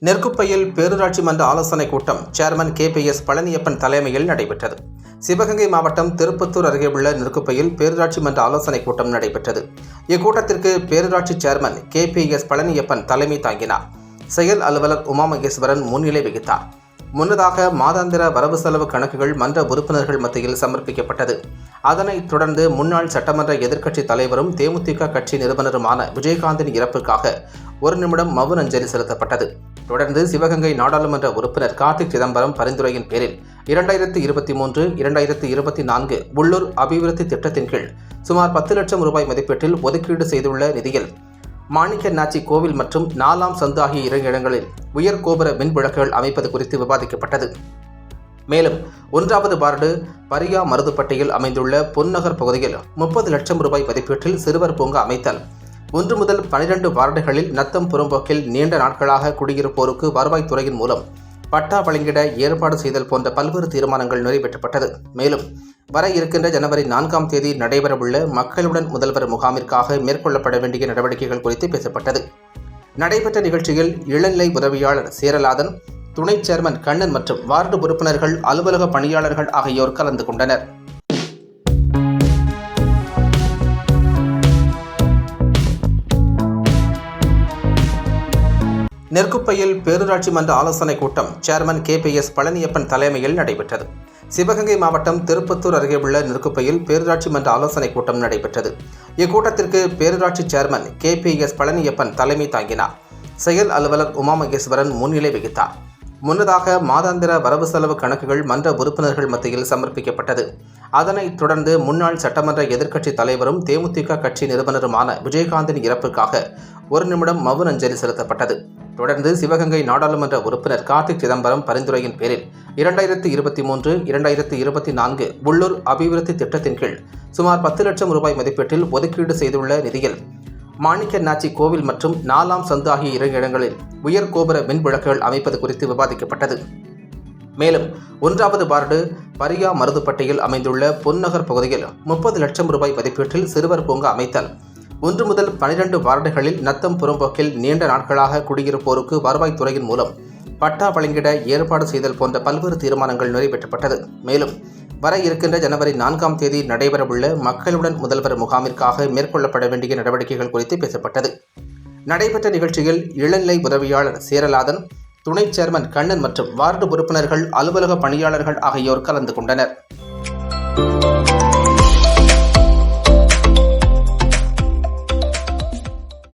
நெற்குப்பையில் பேரூராட்சி மன்ற ஆலோசனைக் கூட்டம் chairman K P S Palaniappan தலைமையில் நடைபெற்றது. சிவகங்கை மாவட்டம் திருப்பத்தூர் அருகே உள்ள நெற்குப்பையில் பேரூராட்சி மன்ற ஆலோசனைக் கூட்டம் நடைபெற்றது. இக்கூட்டத்திற்கு பேரூராட்சி chairman K P S Palaniappan தலைமை தாங்கினார். செயல் அலுவலர் உமாமகேஸ்வரன் முன்னிலை வகித்தார். முன்னதாக மாதாந்திர வரவு செலவு கணக்குகள் மன்ற உறுப்பினர்கள் மத்தியில் சமர்ப்பிக்கப்பட்டது. அதனைத் தொடர்ந்து முன்னாள் சட்டமன்ற எதிர்க்கட்சித் தலைவரும் தேமுதிக கட்சி நிறுவனருமான விஜயகாந்தின் இறப்புக்காக ஒரு நிமிடம் மவுன அஞ்சலி செலுத்தப்பட்டது. தொடர்ந்து சிவகங்கை நாடாளுமன்ற உறுப்பினர் கார்த்திக் சிதம்பரம் பரிந்துரையின் பேரில் இரண்டாயிரத்தி இருபத்தி மூன்று இரண்டாயிரத்தி இருபத்தி நான்கு உள்ளூர் அபிவிருத்தி திட்டத்தின் கீழ் சுமார் பத்து லட்சம் ரூபாய் மதிப்பீட்டில் ஒதுக்கீடு செய்துள்ள நிதியில் மாணிக்க நாச்சி கோவில் மற்றும் நாலாம் சந்து ஆகிய இரு இடங்களில் உயர் கோபுர மின் விளக்குகள் அமைப்பது குறித்து விவாதிக்கப்பட்டது. மேலும் ஒன்றாவது வார்டு பரியா மருதுப்பட்டியில் அமைந்துள்ள பொன்னகர் பகுதியில் முப்பது லட்சம் ரூபாய் மதிப்பீட்டில் சிறுவர் பூங்கா அமைத்தல் ஒன்று முதல் பனிரெண்டு வார்டுகளில் நத்தம் புறம்போக்கில் நீண்ட நாட்களாக குடியிருப்போருக்கு வருவாய்த்துறையின் மூலம் பட்டா வழங்கிட ஏற்பாடு செய்தல் போன்ற பல்வேறு தீர்மானங்கள் நிறைவேற்றப்பட்டது. மேலும் வர இருக்கின்ற ஜனவரி நான்காம் தேதி நடைபெறவுள்ள மக்களுடன் முதல்வர் முகாமிற்காக மேற்கொள்ளப்பட வேண்டிய நடவடிக்கைகள் குறித்து பேசப்பட்டது. நடைபெற்ற நிகழ்ச்சியில் இளநிலை உதவியாளர் சேரலாதன் துணை சேர்மன் கண்ணன் மற்றும் வார்டு உறுப்பினர்கள் அலுவலக பணியாளர்கள் ஆகியோர் கலந்து கொண்டனர். நெற்குப்பையில் பேரூராட்சி மன்ற ஆலோசனைக் கூட்டம் chairman K P S Palaniappan தலைமையில் நடைபெற்றது. சிவகங்கை மாவட்டம் திருப்பத்தூர் அருகே உள்ள நெற்குப்பையில் பேரூராட்சி மன்ற ஆலோசனைக் கூட்டம் நடைபெற்றது. இக்கூட்டத்திற்கு பேரூராட்சி chairman K P S Palaniappan தலைமை தாங்கினார். செயல் அலுவலர் உமாமகேஸ்வரன் முன்னிலை வகித்தார். முன்னதாக மாதாந்திர வரவு செலவு கணக்குகள் மன்ற உறுப்பினர்கள் மத்தியில் சமர்ப்பிக்கப்பட்டது. அதனைத் தொடர்ந்து முன்னாள் சட்டமன்ற எதிர்க்கட்சி தலைவரும் தேமுதிக கட்சி நிறுவனருமான விஜயகாந்தின் இறப்புக்காக ஒரு நிமிடம் மவுன அஞ்சலி செலுத்தப்பட்டது. தொடர்ந்து சிவகங்கை நாடாளுமன்ற உறுப்பினர் கார்த்திக் சிதம்பரம் பரிந்துரையின் பேரில் இரண்டாயிரத்தி இருபத்தி மூன்று இரண்டாயிரத்தி இருபத்தி நான்கு உள்ளூர் அபிவிருத்தி திட்டத்தின் கீழ் சுமார் பத்து லட்சம் ரூபாய் மதிப்பீட்டில் ஒதுக்கீடு செய்துள்ள நிதியில் மாணிக்க நாச்சி கோவில் மற்றும் நாலாம் சந்து ஆகிய இரு இடங்களில் உயர் கோபுர மின் விளக்குகள் அமைப்பது குறித்து விவாதிக்கப்பட்டது. மேலும் ஒன்றாவது வார்டு பரியா மருதுப்பட்டியில் அமைந்துள்ள பொன்னகர் பகுதியில் முப்பது லட்சம் ரூபாய் மதிப்பீட்டில் சிறுவர் பூங்கா அமைத்தல் ஒன்று முதல் பனிரெண்டு வார்டுகளில் நத்தம் புறம்போக்கில் நீண்ட நாட்களாக குடியிருப்போருக்கு வருவாய்த்துறையின் மூலம் பட்டா வழங்கிட ஏற்பாடு செய்தல் போன்ற பல்வேறு தீர்மானங்கள் நிறைவேற்றப்பட்டது. மேலும் வர இருக்கின்ற ஜனவரி நான்காம் தேதி நடைபெறவுள்ள மக்களுடன் முதல்வர் முகாமிற்காக மேற்கொள்ளப்பட வேண்டிய நடவடிக்கைகள் குறித்து பேசப்பட்டது. நடைபெற்ற நிகழ்ச்சியில் இளநிலை உதவியாளர் சேரலாதன் துணை சேர்மன் கண்ணன் மற்றும் வார்டு உறுப்பினர்கள் அலுவலக பணியாளர்கள் ஆகியோர் கலந்து கொண்டனர்.